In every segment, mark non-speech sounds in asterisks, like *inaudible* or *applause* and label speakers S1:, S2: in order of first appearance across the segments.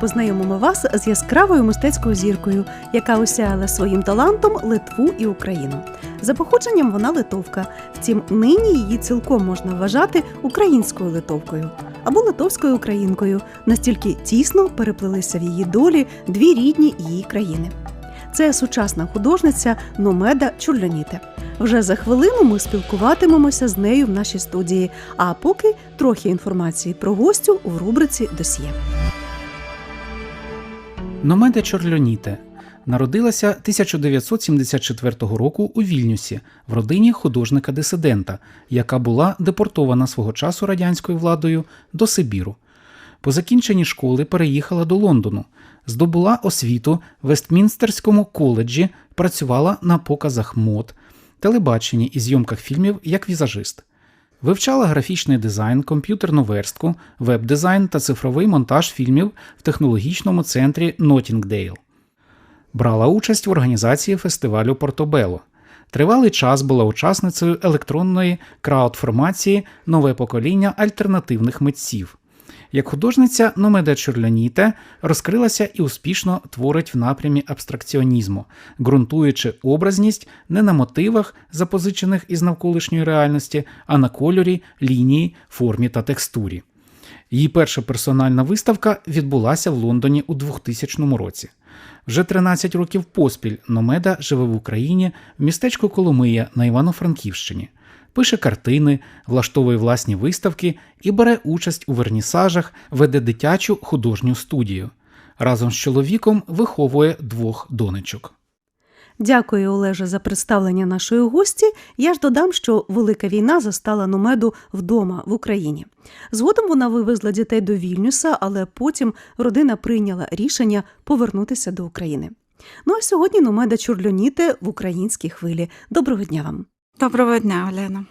S1: Познайомимо вас з яскравою мистецькою зіркою, яка осяяла своїм талантом Литву і Україну. За походженням вона литовка. Втім, нині її цілком можна вважати українською литовкою або литовською українкою. Настільки тісно переплелися в її долі дві рідні її країни. Це сучасна художниця Номеда Чуляніте. Вже за хвилину ми спілкуватимемося з нею в нашій студії. А поки трохи інформації про гостю у рубриці Досьє.
S2: Номеде Чорльоніте народилася 1974 року у Вільнюсі в родині художника-дисидента, яка була депортована свого часу радянською владою до Сибіру. По закінченні школи переїхала до Лондону, здобула освіту в Вестмінстерському коледжі, працювала на показах мод, телебаченні і зйомках фільмів як візажист. Вивчала графічний дизайн, комп'ютерну верстку, веб-дизайн та цифровий монтаж фільмів в технологічному центрі Нотінгдейл. Брала участь в організації фестивалю Портобело. Тривалий час була учасницею електронної краудформації Нове покоління альтернативних митців. Як художниця Номеде Чорляніте розкрилася і успішно творить в напрямі абстракціонізму, ґрунтуючи образність не на мотивах, запозичених із навколишньої реальності, а на кольорі, лінії, формі та текстурі. Її перша персональна виставка відбулася в Лондоні у 2000 році. Вже 13 років поспіль Номеда живе в Україні в містечку Коломия на Івано-Франківщині пише картини, влаштовує власні виставки і бере участь у вернісажах, веде дитячу художню студію. Разом з чоловіком виховує двох донечок.
S1: Дякую, Олеже, за представлення нашої гості. Я ж додам, що велика війна застала Номеду вдома в Україні. Згодом вона вивезла дітей до Вільнюса, але потім родина прийняла рішення повернутися до України. Ну а сьогодні Номеда Чурльоніте в українській хвилі. Доброго дня вам!
S3: Доброго дня, Олена.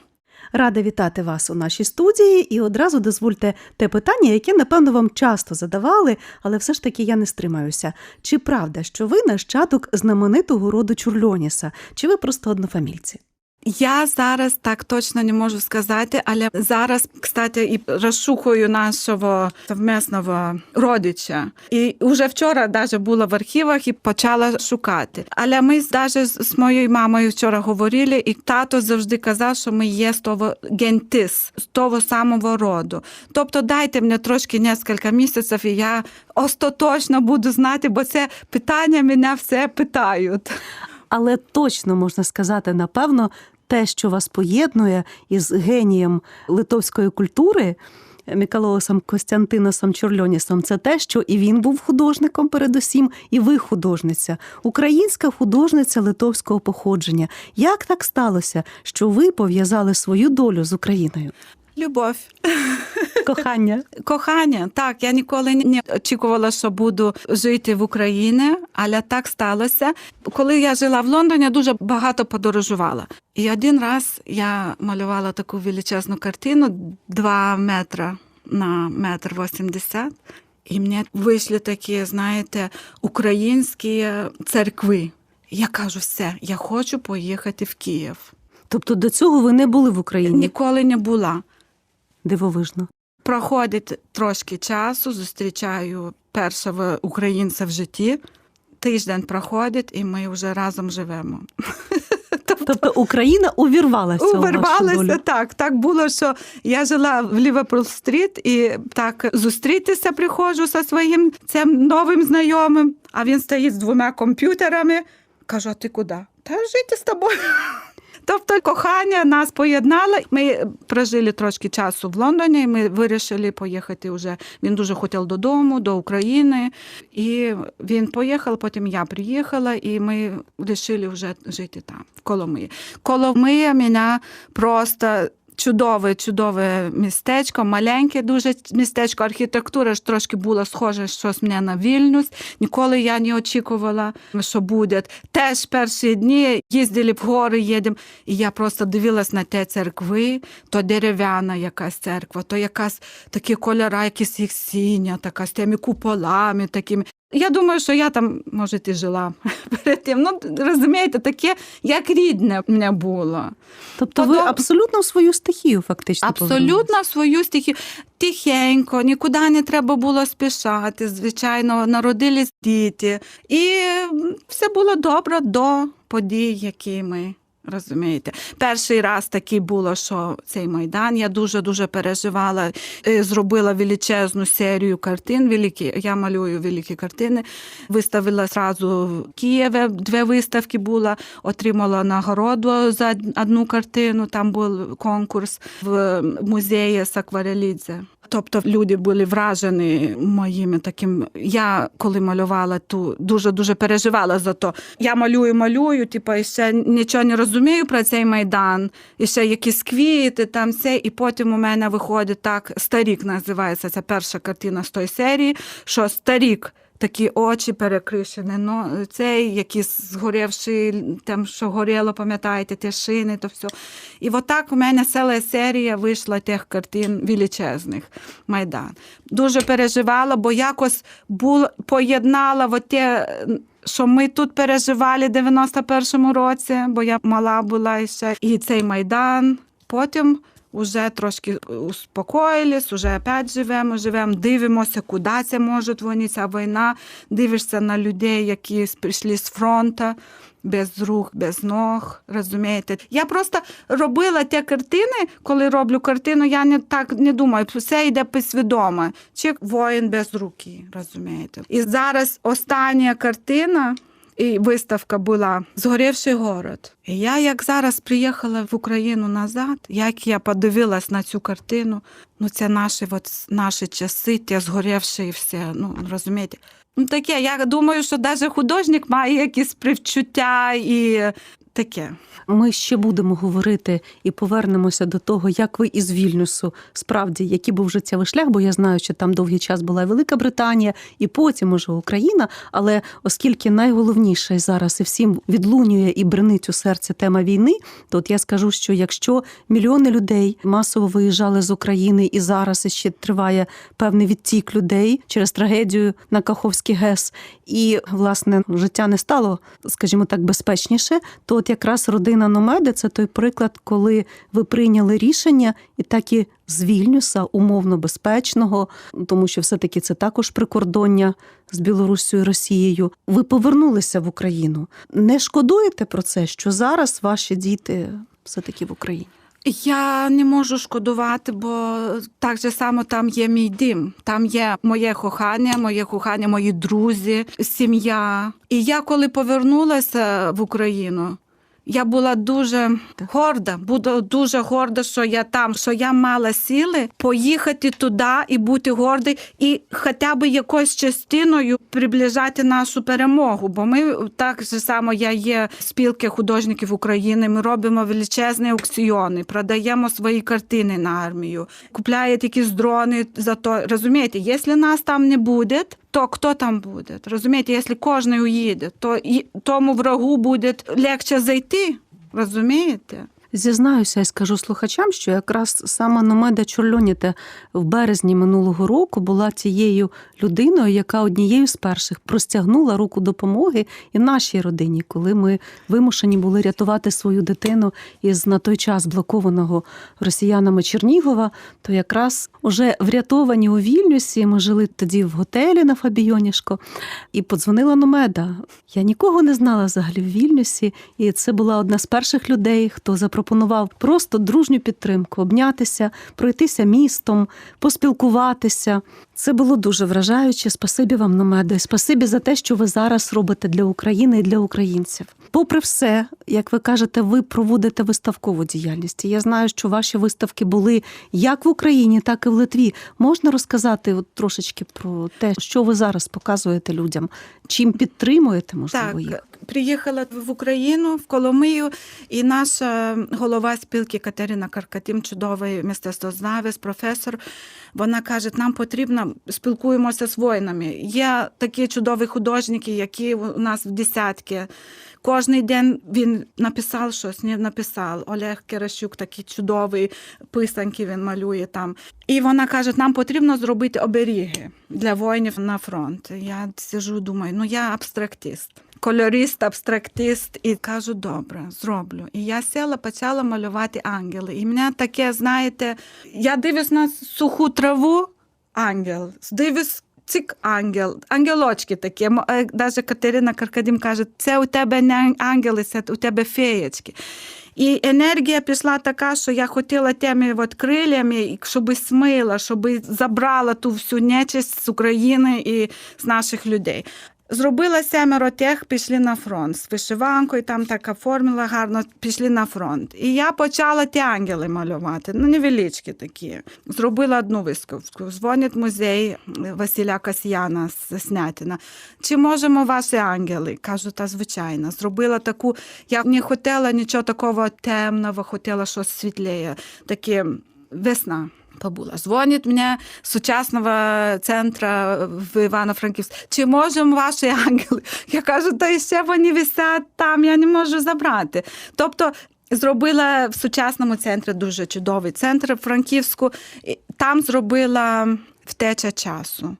S1: Рада вітати вас у нашій студії і одразу дозвольте те питання, яке, напевно, вам часто задавали, але все ж таки я не стримаюся. Чи правда, що ви нащадок знаменитого роду Чурльоніса, чи ви просто однофамільці?
S3: Я зараз так точно не можу сказати, але зараз, кстати, і розшукую нашого совмісного родича. І вже вчора навіть була в архівах і почала шукати. Але ми навіть з моєю мамою вчора говорили, і тато завжди казав, що ми є з того гентис, з того самого роду. Тобто дайте мені трошки кілька місяців, і я остаточно буду знати, бо це питання мене все питають.
S1: Але точно можна сказати, напевно, те, що вас поєднує із генієм литовської культури. Мікалоусом Костянтиносом Чорльонісом, це те, що і він був художником, передусім, і ви художниця, українська художниця литовського походження. Як так сталося, що ви пов'язали свою долю з Україною?
S3: Любов.
S1: Кохання. *laughs*
S3: Кохання, так, я ніколи не очікувала, що буду жити в Україні, але так сталося. Коли я жила в Лондоні, я дуже багато подорожувала. І один раз я малювала таку величезну картину 2 метри на метр 80. І мені вийшли такі, знаєте, українські церкви. Я кажу, все, я хочу поїхати в Київ.
S1: Тобто до цього ви не були в Україні?
S3: Ніколи не була.
S1: Дивовижно.
S3: Проходить трошки часу, зустрічаю першого українця в житті. Тиждень проходить, і ми вже разом живемо. *laughs*
S1: Тобто Україна увірвалася у вашу долю?
S3: Увірвалася, так. Так було, що я жила в Ліверпул-стріт і так зустрітися приходжу зі своїм цим новим знайомим, а він стоїть з двома комп'ютерами. Кажу, а ти куди? Та жити з тобою. Тобто кохання нас поєднало. Ми прожили трошки часу в Лондоні. і Ми вирішили поїхати вже. Він дуже хотів додому, до України. І він поїхав, потім я приїхала, і ми вирішили вже жити там, в Коломиї. Коломия мене просто чудове, чудове містечко, маленьке дуже містечко. Архітектура ж трошки була схожа щось мене на Вільнюс. Ніколи я не очікувала, що буде. Теж перші дні їздили в гори, їдемо, і я просто дивилась на ті церкви, то дерев'яна якась церква, то якась такі кольори, якісь їх сіня, така з тими куполами такими. Я думаю, що я там, може, і жила *laughs* перед тим. Ну, розумієте, таке, як рідне мене було.
S1: Тобто ви абсолютно в свою стихію фактично.
S3: Абсолютно свою стихію. Тихенько, нікуди не треба було спішати. Звичайно, народились діти. І все було добре до подій, які ми. Розумієте, перший раз такий було, що цей майдан я дуже дуже переживала. Е, Зробила величезну серію картин. Великі я малюю великі картини. Виставила зразу в Києві. Дві виставки була, отримала нагороду за одну картину. Там був конкурс в музеї Сакварелідзе. Тобто люди були вражені моїми таким. Я коли малювала ту дуже дуже переживала за то. Я малюю, малюю, типу, і ще нічого не розумію про цей майдан, і ще якісь квіти, там все. І потім у мене виходить так. Старік називається ця перша картина з тої серії, що старік. Такі очі перекришені, ну цей якийсь згорівший, там що горіло, пам'ятаєте, ті шини, то все. І отак у мене ціла серія вийшла тих картин величезних Майдан. Дуже переживала, бо якось бул, поєднала те, що ми тут переживали в 91-му році, бо я мала була ще, і цей Майдан. Потім Уже трошки успокоїлись, уже опять живемо, живемо, дивимося, куди це може вони, ця війна. Дивишся на людей, які прийшли з фронту, без рук, без ног. Розумієте? Я просто робила ті картини, коли роблю картину, я не так не думаю, все йде підсвідомо. Чи воїн без руки, розумієте? І зараз остання картина. І виставка була Згорівший город. І я, як зараз приїхала в Україну назад, як я подивилась на цю картину, ну це наші, от, наші часи, ті згорівші і все. Ну розумієте. Ну таке, я думаю, що навіть художник має якісь привчуття і таке.
S1: Ми ще будемо говорити і повернемося до того, як ви із Вільнюсу справді який був життєвий шлях, бо я знаю, що там довгий час була Велика Британія, і потім уже Україна. Але оскільки найголовніше зараз і всім відлунює і бренить у серці тема війни, то от я скажу, що якщо мільйони людей масово виїжджали з України і зараз ще триває певний відтік людей через трагедію на Каховський ГЕС, і власне життя не стало, скажімо так, безпечніше, то от якраз родина Номеди це той приклад, коли ви прийняли рішення і так і з Вільнюса, умовно безпечного, тому що все-таки це також прикордоння з Білоруссю і Росією. Ви повернулися в Україну. Не шкодуєте про це, що зараз ваші діти все-таки в Україні?
S3: Я не можу шкодувати, бо так же само там є мій дім, там є моє кохання, моє кохання, мої друзі, сім'я. І я коли повернулася в Україну. Я була дуже горда, буду дуже горда, що я там, що я мала сили поїхати туди і бути гордий, і хоча б якоюсь частиною приближати нашу перемогу. Бо ми так же само я є спілки художників України. Ми робимо величезні аукціони, продаємо свої картини на армію, купляють якісь дрони за то. Розумієте, якщо нас там не буде. То хто там буде? Розумієте, якщо кожен уїде, то тому врагу буде легше зайти. Розумієте?
S1: Зізнаюся і скажу слухачам, що якраз саме Номеда Чорльоніте в березні минулого року була тією людиною, яка однією з перших простягнула руку допомоги і нашій родині, коли ми вимушені були рятувати свою дитину із на той час блокованого росіянами Чернігова, то якраз уже врятовані у Вільнюсі. Ми жили тоді в готелі на Фабійонішко, і подзвонила Номеда. Я нікого не знала взагалі в Вільнюсі, і це була одна з перших людей, хто запропонував просто дружню підтримку, обнятися, пройтися містом, поспілкуватися. Це було дуже вражаюче. Спасибі вам, Номеда, спасибі за те, що ви зараз робите для України і для українців. Попри все, як ви кажете, ви проводите виставкову діяльність. Я знаю, що ваші виставки були як в Україні, так і в Литві. Можна розказати от трошечки про те, що ви зараз показуєте людям, чим підтримуєте, можливо, їх?
S3: Приїхала в Україну, в Коломию, і наша голова спілки Катерина Каркатім, чудовий мистецтвознавець, професор. Вона каже: нам потрібно спілкуємося з воїнами. Є такі чудові художники, які у нас в десятки. Кожний день він написав щось, не написав. Олег Керещук такий чудовий, писанки він малює там. І вона каже: нам потрібно зробити оберіги для воїнів на фронт. Я сижу, думаю, ну я абстрактист. Кольорист, абстрактист, і кажу, добре, зроблю. І я сіла, почала малювати ангели. І мене таке, знаєте, я дивлюсь на суху траву, ангел, дивлюсь цик ангел, ангелочки такі. М- е, Катерина Каркадім каже, це у тебе не ангели, це у тебе феєчки. І енергія пішла така, що я хотіла тими от крилями, щоб смила, щоб забрала ту всю нечисть з України і з наших людей. Зробила семеро тих, пішли на фронт з вишиванкою, там така формула гарно, пішли на фронт. І я почала ті ангели малювати, ну невеличкі такі. Зробила одну виставку. Дзвонить музей Василя Касьяна з Снятина. Чи можемо ваші ангели? Кажу, та звичайно. Зробила таку, я не хотіла нічого такого темного, хотіла щось світліє, таке весна побула. Дзвонить мені з сучасного центру в Івано-Франківськ. Чи можемо ваші ангели? Я кажу, та ще вони висять там, я не можу забрати. Тобто. Зробила в сучасному центрі дуже чудовий центр в Франківську. Там зробила втеча часу.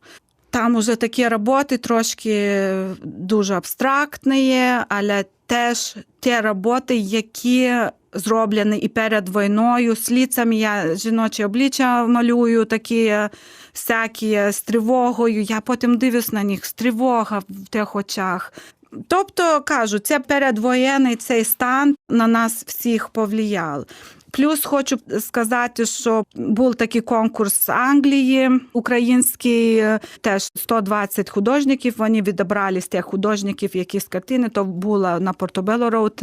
S3: Там уже такі роботи трошки дуже абстрактні, але теж ті роботи, які зроблені і перед війною. З ліцями я жіночі обличчя малюю, такі всякі з тривогою. Я потім дивлюсь на них з тривога в тих очах. Тобто кажу, це передвоєнний цей стан на нас всіх повлияв. Плюс хочу сказати, що був такий конкурс Англії український, теж 120 художників. Вони відібрали з тих художників якісь картини. То була на Портобело Роуд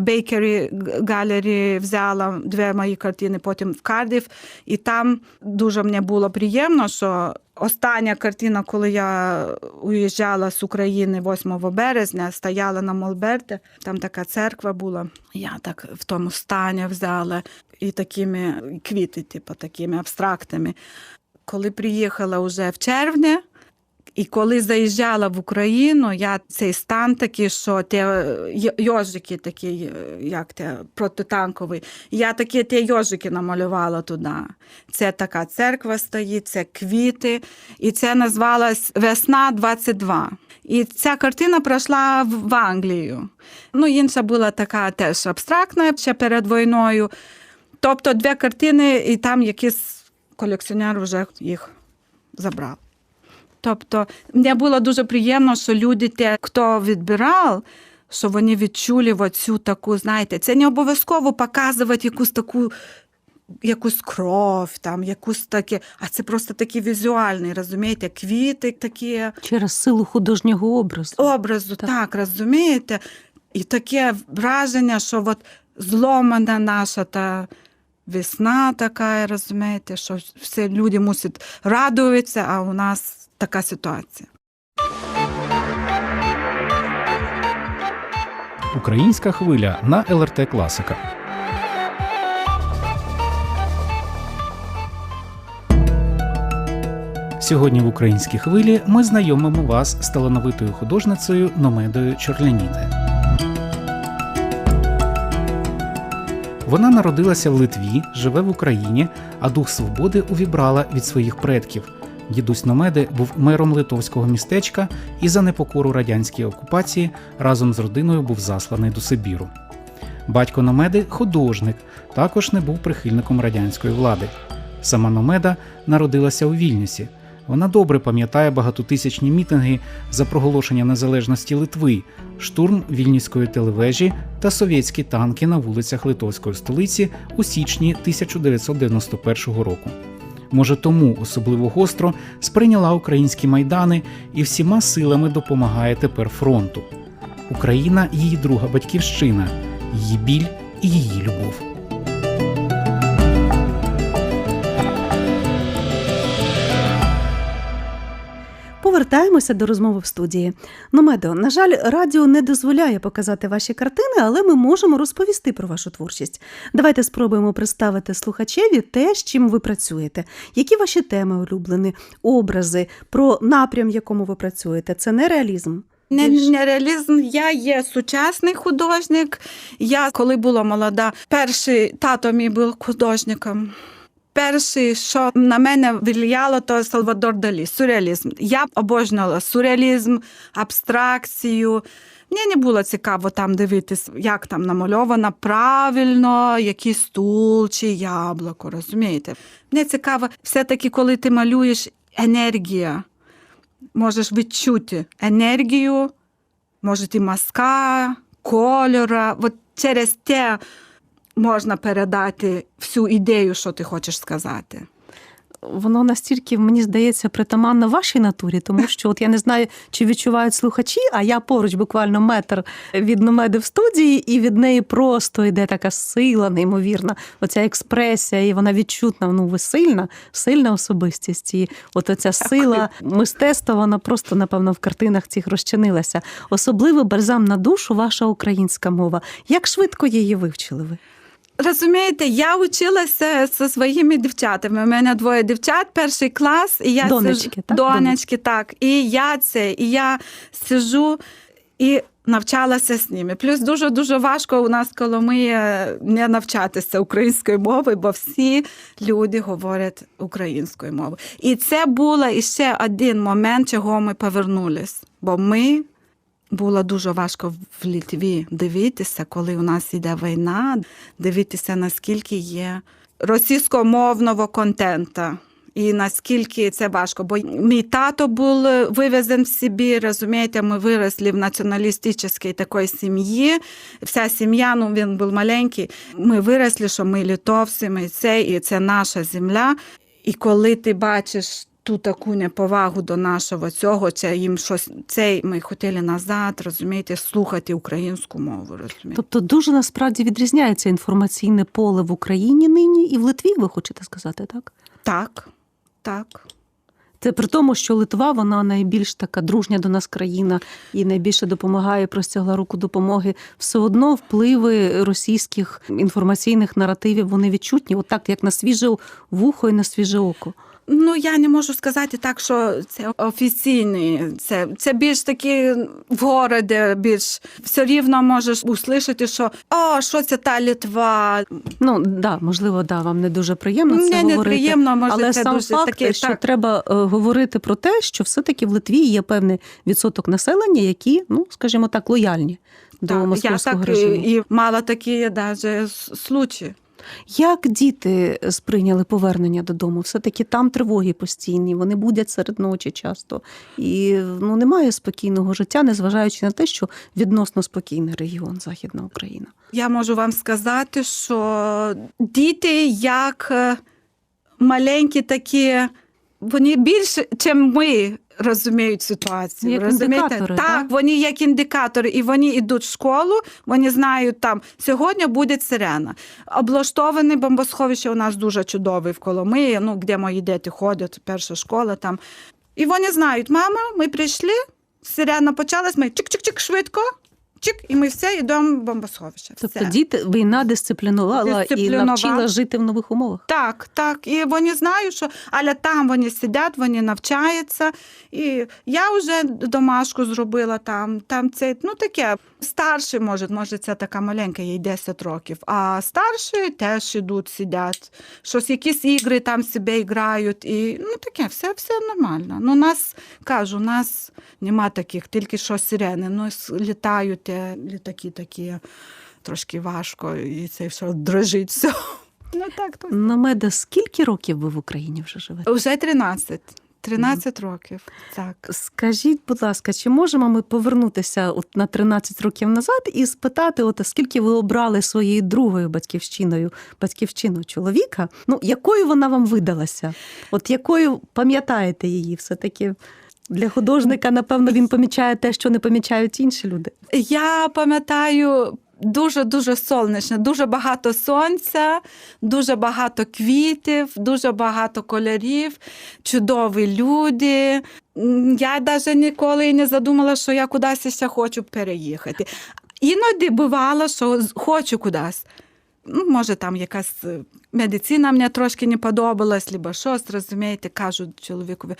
S3: Бейкері Галері взяла дві мої картини, потім в Кардів. І там дуже мені було приємно, що Остання картина, коли я уїжджала з України 8 березня, стояла на Молберте, там така церква була. Я так в тому стані взяла і такими квіти, типу, такими абстрактами. Коли приїхала вже в червні, і коли заїжджала в Україну, я цей стан такий, що ті йожики такі, як те, протитанковий, я такі ті йожики намалювала туди. Це така церква стоїть, це квіти, і це назвалась Весна 22. І ця картина пройшла в Англію. Ну, інша була така теж абстрактна ще перед війною. Тобто дві картини, і там якийсь колекціонер вже їх забрав. Тобто мені було дуже приємно, що люди, те, хто відбирав, що вони відчули оцю таку, знаєте, це не обов'язково показувати якусь таку. Якусь кров, там, якусь таке, а це просто такий візуальний, розумієте, квіти такі
S1: Через силу художнього образу.
S3: образу,
S1: Так.
S3: так, розумієте? І таке враження, що от зломана наша та весна така, розумієте, що все люди мусять радуватися, а у нас така ситуація.
S2: Українська хвиля на ЛРТ Класика. Сьогодні в українській хвилі ми знайомимо вас з талановитою художницею Номедою Чорляніте. Вона народилася в Литві, живе в Україні, а дух свободи увібрала від своїх предків. Дідусь Номеди був мером литовського містечка і за непокору радянській окупації разом з родиною був засланий до Сибіру. Батько Номеди художник, також не був прихильником радянської влади. Сама Номеда народилася у Вільнюсі. Вона добре пам'ятає багатотисячні мітинги за проголошення незалежності Литви, штурм вільнюської телевежі та совєтські танки на вулицях литовської столиці у січні 1991 року. Може, тому особливо гостро сприйняла українські майдани і всіма силами допомагає тепер фронту. Україна її друга батьківщина, її біль і її любов.
S1: Повертаємося до розмови в студії. Ну, Медо, на жаль, радіо не дозволяє показати ваші картини, але ми можемо розповісти про вашу творчість. Давайте спробуємо представити слухачеві те, з чим ви працюєте. Які ваші теми улюблені, образи, про напрям, в якому ви працюєте. Це не реалізм.
S3: Не, не реалізм. Я є сучасний художник. Я, коли була молода, перший тато мій був художником. Перший, що на мене влияло, то Салвадор Далі, сюрреалізм. Я обожнювала сюрреалізм, абстракцію. Мені не було цікаво там дивитись, як там намальовано правильно, який стул чи яблуко, розумієте? Мені цікаво, все-таки, коли ти малюєш енергія, можеш відчути енергію, може і мазка, кольора. От через те можна передати всю ідею, що ти хочеш сказати.
S1: Воно настільки, мені здається, притаманно вашій натурі, тому що от я не знаю, чи відчувають слухачі, а я поруч буквально метр від Номеди в студії, і від неї просто йде така сила, неймовірна. Оця експресія, і вона відчутна. Ну, ви сильна, сильна особистість. І от оця сила мистецтва, вона просто, напевно, в картинах цих розчинилася. Особливо бальзам на душу ваша українська мова. Як швидко її вивчили ви?
S3: Розумієте, я училася зі своїми дівчатами. У мене двоє дівчат, перший клас, і я
S1: Донечки,
S3: сижу,
S1: так?
S3: донечки, так. І я це, і я сижу і навчалася з ними. Плюс дуже дуже важко у нас Коломиї не навчатися української мови, бо всі люди говорять українською мовою. І це було іще один момент, чого ми повернулись. Бо ми було дуже важко в Літві дивитися, коли у нас йде війна, дивитися, наскільки є російськомовного контента. І наскільки це важко, бо мій тато був вивезен в Сибір, розумієте, ми виросли в націоналістичній такої сім'ї. Вся сім'я, ну він був маленький. Ми виросли, що ми литовці, ми це, і це наша земля. І коли ти бачиш ту таку неповагу до нашого цього, це їм щось цей ми хотіли назад, розумієте, слухати українську мову. розумієте.
S1: Тобто дуже насправді відрізняється інформаційне поле в Україні нині і в Литві, ви хочете сказати, так?
S3: Так, так.
S1: Це при тому, що Литва вона найбільш така дружня до нас країна і найбільше допомагає, простягла руку допомоги. Все одно впливи російських інформаційних наративів вони відчутні, отак як на свіже вухо і на свіже око.
S3: Ну, я не можу сказати так, що це офіційний. Це, це більш такі в городі, більш все рівно можеш услышати, що о, що це та Литва.
S1: Ну да, можливо, да, вам не дуже приємно це
S3: Мені
S1: говорити.
S3: неприємно, може,
S1: Але
S3: це
S1: сам
S3: дуже
S1: факт,
S3: таке.
S1: що
S3: так.
S1: треба е, говорити про те, що все-таки в Литві є певний відсоток населення, які, ну скажімо так, лояльні до
S3: Так, я
S1: московського
S3: так
S1: режиму.
S3: і, мала такі даже случаї.
S1: Як діти сприйняли повернення додому? Все-таки там тривоги постійні, вони будять серед ночі часто. І ну, немає спокійного життя, незважаючи на те, що відносно спокійний регіон Західна Україна.
S3: Я можу вам сказати, що діти як е, маленькі такі, вони більше, ніж ми розуміють ситуацію.
S1: Як
S3: розумієте?
S1: індикатори,
S3: так,
S1: так?
S3: вони як індикатори, і вони йдуть в школу, вони знають там, сьогодні буде сирена. Облаштоване бомбосховище у нас дуже чудове в Коломиї, ну, де мої діти ходять, перша школа там. І вони знають, мама, ми прийшли, сирена почалась, ми чик-чик-чик швидко. Чик, і ми все йдемо в бомбосховище.
S1: Тобто
S3: все.
S1: діти війна дисциплінувала
S3: Дисциплінувала.
S1: і навчила жити в нових умовах.
S3: Так, так. І вони знають, що але там вони сидять, вони навчаються. І я вже домашку зробила там. Там це ну таке. Старший може, може, це така маленька, їй 10 років. А старші теж ідуть, сидять. Щось якісь ігри там себе грають. І ну таке, все, все нормально. Ну, нас кажу, нас нема таких, тільки що сирени. Ну, літають е, літаки такі. Трошки важко, і це все дрожить *laughs* все. Ну так, то
S1: Намеда, скільки років ви в Україні вже живете?
S3: Уже 13. 13 років. Так.
S1: Скажіть, будь ласка, чи можемо ми повернутися от на 13 років назад і спитати, от скільки ви обрали своєю другою батьківщиною, батьківщину чоловіка? Ну, якою вона вам видалася? От якою пам'ятаєте її все-таки? Для художника, напевно, він помічає те, що не помічають інші люди.
S3: Я пам'ятаю Дуже дуже сонячно, дуже багато сонця, дуже багато квітів, дуже багато кольорів, чудові люди. Я навіть ніколи не задумала, що я кудись ще хочу переїхати. Іноді бувало, що хочу кудись. Ну, може, там якась е, медицина мені трошки не подобалась, либо щось, розумієте, кажу чоловікові,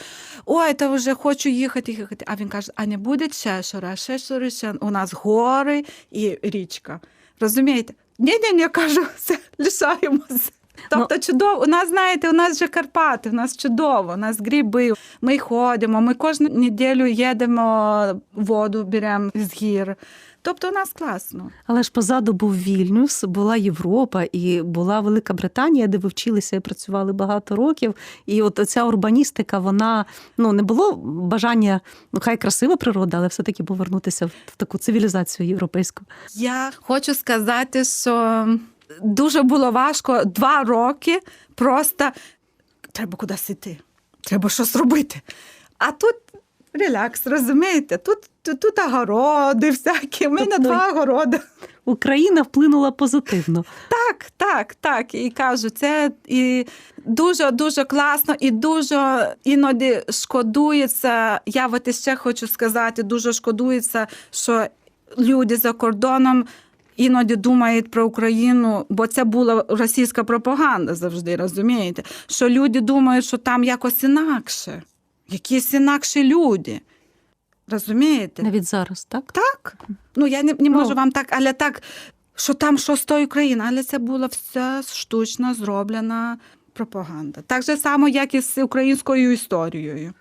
S3: ой, та вже хочу їхати, їхати. А він каже, а не буде ще щора, ще ще. У нас гори і річка. Розумієте? Ні, ні, ні, кажу, *laughs* все, лишаємося. Тобто чудово, у нас, знаєте, у нас же Карпати, у нас чудово, у нас гриби, ми ходимо, ми кожну неділю їдемо воду, беремо з гір. Тобто у нас класно.
S1: Але ж позаду був Вільнюс, була Європа і була Велика Британія, де ви вчилися і працювали багато років. І от ця урбаністика, вона ну не було бажання, ну хай красива природа, але все-таки повернутися в таку цивілізацію європейську.
S3: Я хочу сказати, що дуже було важко два роки. Просто треба кудись йти, треба щось робити. А тут релакс, розумієте? Тут, тут, тут огороди всякі. У мене
S1: Тобто-
S3: два огороди.
S1: Україна вплинула позитивно.
S3: Так, так, так. І кажу, це і дуже дуже класно, і дуже іноді шкодується. Я от ще хочу сказати, дуже шкодується, що люди за кордоном. Іноді думають про Україну, бо це була російська пропаганда завжди, розумієте? Що люди думають, що там якось інакше, якісь інакші люди. Розумієте?
S1: Навіть зараз, так?
S3: Так. Ну, я не, не можу
S1: Ну.
S3: вам так, але так, що там щось тої країни, але це була вся штучно зроблена пропаганда. Так же само, як і з українською історією.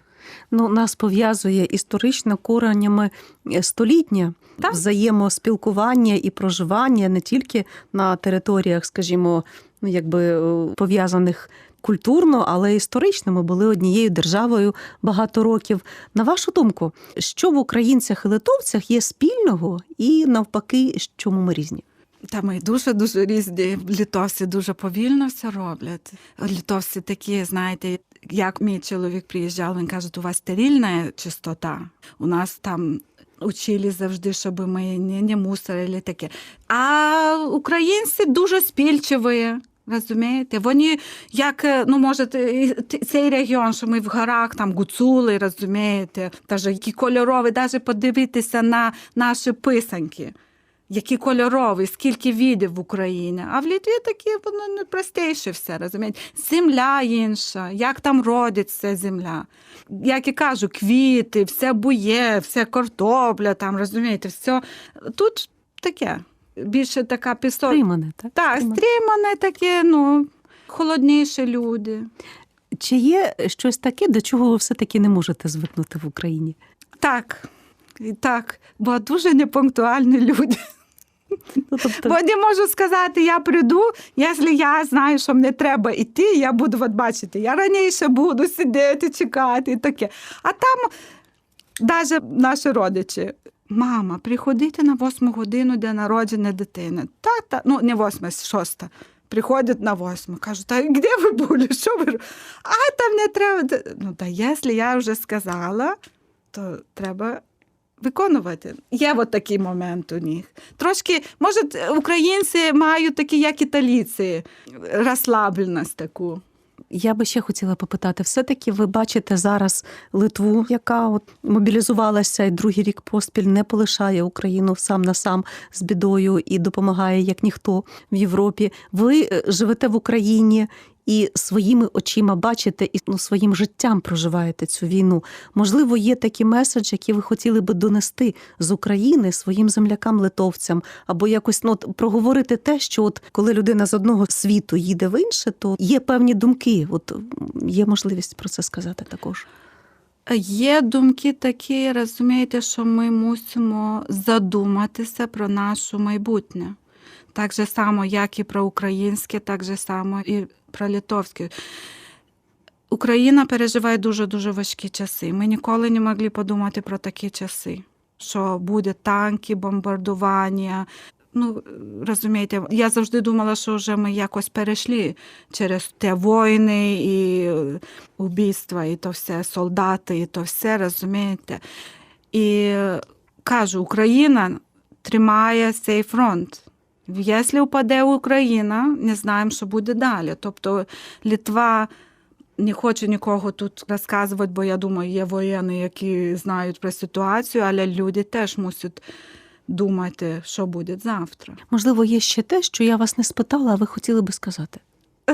S1: Ну, нас пов'язує історично коренями е, століття
S3: Так.
S1: взаємоспілкування і проживання не тільки на територіях, скажімо, ну якби е, пов'язаних культурно, але історично. Ми були однією державою багато років. На вашу думку, що в українцях і литовцях є спільного, і навпаки, чому ми різні?
S3: Та ми дуже дуже різні. Літовці дуже повільно все роблять. Літовці такі, знаєте, як мій чоловік приїжджав, він каже, у вас стерильна чистота. У нас там учили завжди, щоб ми не, не мусорили таке. А українці дуже спільчиві. Розумієте? Вони як, е, ну, може, цей регіон, що ми в горах, там гуцули, розумієте, теж які кольорові, навіть подивитися на наші писанки які кольорові, скільки видів в Україні. А в Літві такі воно не простіше все, розумієте? Земля інша, як там родиться земля. Як і кажу, квіти, все бує, все картопля, там, розумієте, все. Тут таке. Більше така пісок.
S1: Стримане, так?
S3: Так,
S1: Стримане.
S3: таке, ну, холодніші люди.
S1: Чи є щось таке, до чого ви все-таки не можете звикнути в Україні?
S3: Так, так, бо дуже непунктуальні люди.
S1: Ну, тобто,
S3: Бо не можу сказати, я прийду, якщо я знаю, що мені треба йти, я буду, от бачите, я раніше буду сидіти, чекати і таке. А там навіть наші родичі. Мама, приходите на восьму годину для народження дитини. Та-та, ну не восьма, шоста. Приходять на восьму. Кажуть, та де ви були? *laughs* Що ви? А там не треба. Ну, та якщо я вже сказала, то треба виконувати. Є от такий момент у них. Трошки, може, українці мають такі, як італійці, розслабленість таку.
S1: Я би ще хотіла попитати: все-таки ви бачите зараз Литву, яка от мобілізувалася і другий рік поспіль не полишає Україну сам на сам з бідою і допомагає як ніхто в Європі. Ви е, живете в Україні і своїми очима бачите і ну, своїм життям проживаєте цю війну. Можливо, є такі меседжі, які ви хотіли би донести з України своїм землякам-литовцям, або якось ну, от, проговорити те, що от коли людина з одного світу їде в інше, то є певні думки. От є можливість про це сказати також.
S3: Є думки такі, розумієте, що ми мусимо задуматися про наше майбутнє. Так же само, як і про українське, так же само і про литовське. Україна переживає дуже-дуже важкі часи. Ми ніколи не могли подумати про такі часи, що буде танки, бомбардування. Ну, розумієте, я завжди думала, що вже ми якось перейшли через те війни і убійства, і то все, солдати, і то все, розумієте. І кажу, Україна тримає цей фронт. Якщо впаде Україна, не знаємо, що буде далі. Тобто Літва. Не хочу нікого тут розказувати, бо я думаю, є воєнні, які знають про ситуацію, але люди теж мусять думати, що буде завтра.
S1: Можливо, є ще те, що я вас не спитала, а ви хотіли би сказати. *laughs*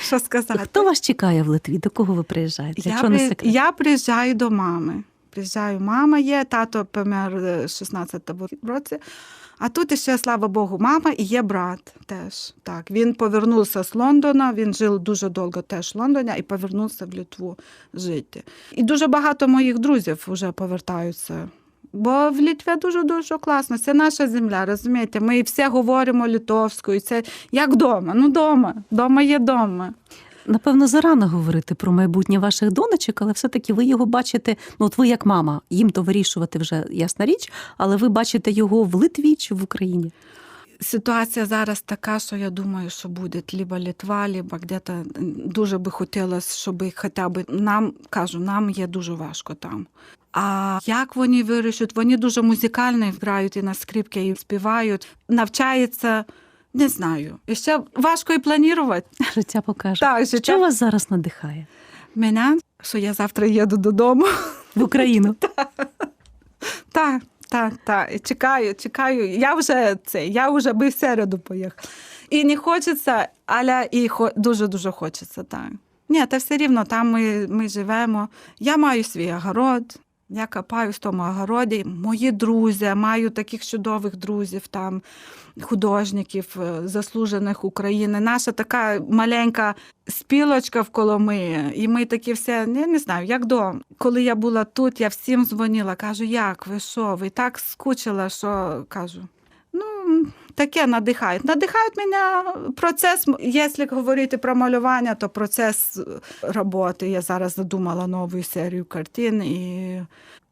S3: Що сказати?
S1: Хто вас чекає в Литві? До кого ви приїжджаєте?
S3: Я, при... я приїжджаю до мами. Приїжджаю, мама є, тато помер е, 16-му році. А тут ще, слава Богу, мама і є брат теж. Так, він повернувся з Лондона, він жив дуже довго теж в Лондоні і повернувся в Литву жити. І дуже багато моїх друзів вже повертаються. Бо в Літві дуже дуже класно. Це наша земля, розумієте? Ми всі говоримо литовською. Це як вдома. Ну, дома. Дома є дома.
S1: Напевно, зарано говорити про майбутнє ваших донечок, але все-таки ви його бачите. Ну, от ви як мама, їм то вирішувати вже ясна річ, але ви бачите його в Литві чи в Україні?
S3: Ситуація зараз така, що я думаю, що буде либо Литва, либо где-то дуже би хотілося, щоб хоча б нам кажу, нам є дуже важко там. А як вони вирішать? Вони дуже музикально грають і на скрипці, і співають, навчаються. Не знаю. І ще важко і планувати. *laughs*
S1: Життя покаже.
S3: Так,
S1: Що вас зараз надихає
S3: мене, що я завтра їду додому. *laughs*
S1: в Україну? *laughs*
S3: Так, так, так. Чекаю, чекаю. Я вже це, я вже би в середу поїхала. І не хочеться, але і дуже-дуже хочеться, так. Ні, та все рівно там ми, ми живемо. Я маю свій огород, я копаю в тому огороді. Мої друзі, маю таких чудових друзів там, художників, е, заслужених України. Наша така маленька спілочка в Коломиї. І ми такі всі, я не знаю, як дом. Коли я була тут, я всім дзвонила, кажу, як ви що? Ви так скучила, що кажу. Таке надихають. Надихають мене процес, якщо говорити про малювання, то процес роботи. Я зараз задумала нову серію картин і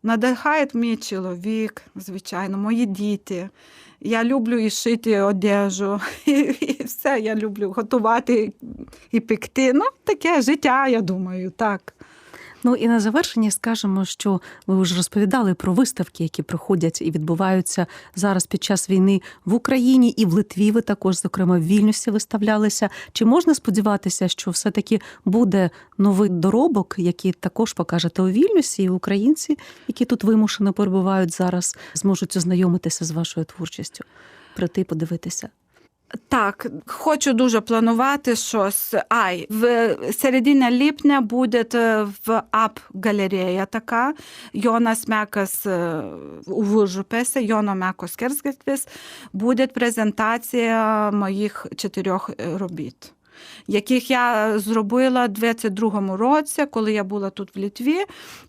S3: надихає мій чоловік, звичайно, мої діти. Я люблю і шити одежу, *laughs* і, і все. Я люблю готувати і пекти. Ну, таке життя, я думаю, так.
S1: Ну і на завершення скажемо, що ви вже розповідали про виставки, які проходять і відбуваються зараз під час війни в Україні і в Литві. Ви також, зокрема, в Вільнюсі виставлялися. Чи можна сподіватися, що все-таки буде новий доробок, який також покажете у Вільнюсі, і українці, які тут вимушено перебувають зараз, зможуть ознайомитися з вашою творчістю, прийти подивитися?
S3: Так, хочу дуже планувати щось. Ай, в середині липня буде е, в ап-галерея така. Йонас Мекас е, у Вужупесі, Йоно Мекос Керсгетвіс, буде презентація моїх чотирьох робіт. Яких я зробила у 22-му році, коли я була тут в Літві,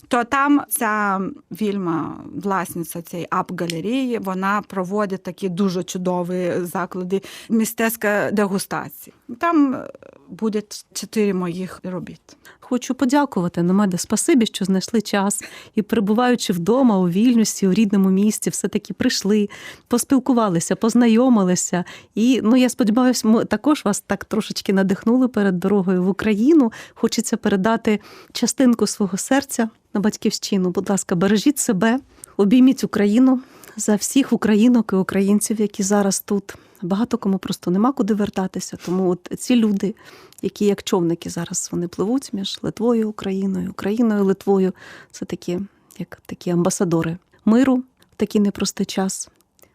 S3: то там ця вільма, власниця цієї ап-галереї, вона проводить такі дуже чудові заклади мистецька дегустації. Там буде чотири моїх робіт.
S1: Хочу подякувати Номеде, спасибі, що знайшли час і перебуваючи вдома у вільнюсі, у рідному місті, все таки прийшли, поспілкувалися, познайомилися. І ну я сподіваюся, ми також вас так трошечки надихнули перед дорогою в Україну. Хочеться передати частинку свого серця на батьківщину. Будь ласка, бережіть себе, обійміть Україну за всіх українок і українців, які зараз тут. Багато кому просто нема куди вертатися. Тому от ці люди, які як човники зараз вони пливуть між Литвою, Україною, Україною, Литвою. Це такі, як такі амбасадори миру в такий непростий час.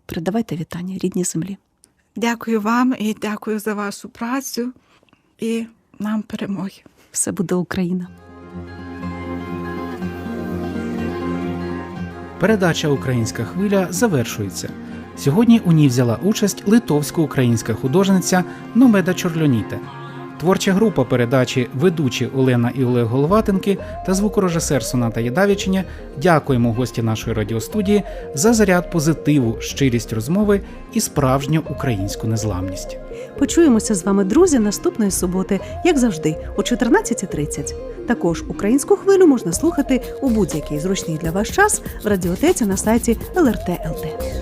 S1: Передавайте вітання рідній землі.
S3: Дякую вам і дякую за вашу працю і нам перемоги.
S1: Все буде Україна.
S2: Передача Українська хвиля завершується. Сьогодні у ній взяла участь литовсько-українська художниця Номеда Чорльоніте. Творча група передачі ведучі Олена і Олег Головатенки та звукорежисер Соната Єдавічення дякуємо гості нашої радіостудії за заряд позитиву, щирість розмови і справжню українську незламність.
S1: Почуємося з вами, друзі, наступної суботи, як завжди, о 14.30. Також українську хвилю можна слухати у будь-який зручний для вас час в радіотеці на сайті LRT.lt.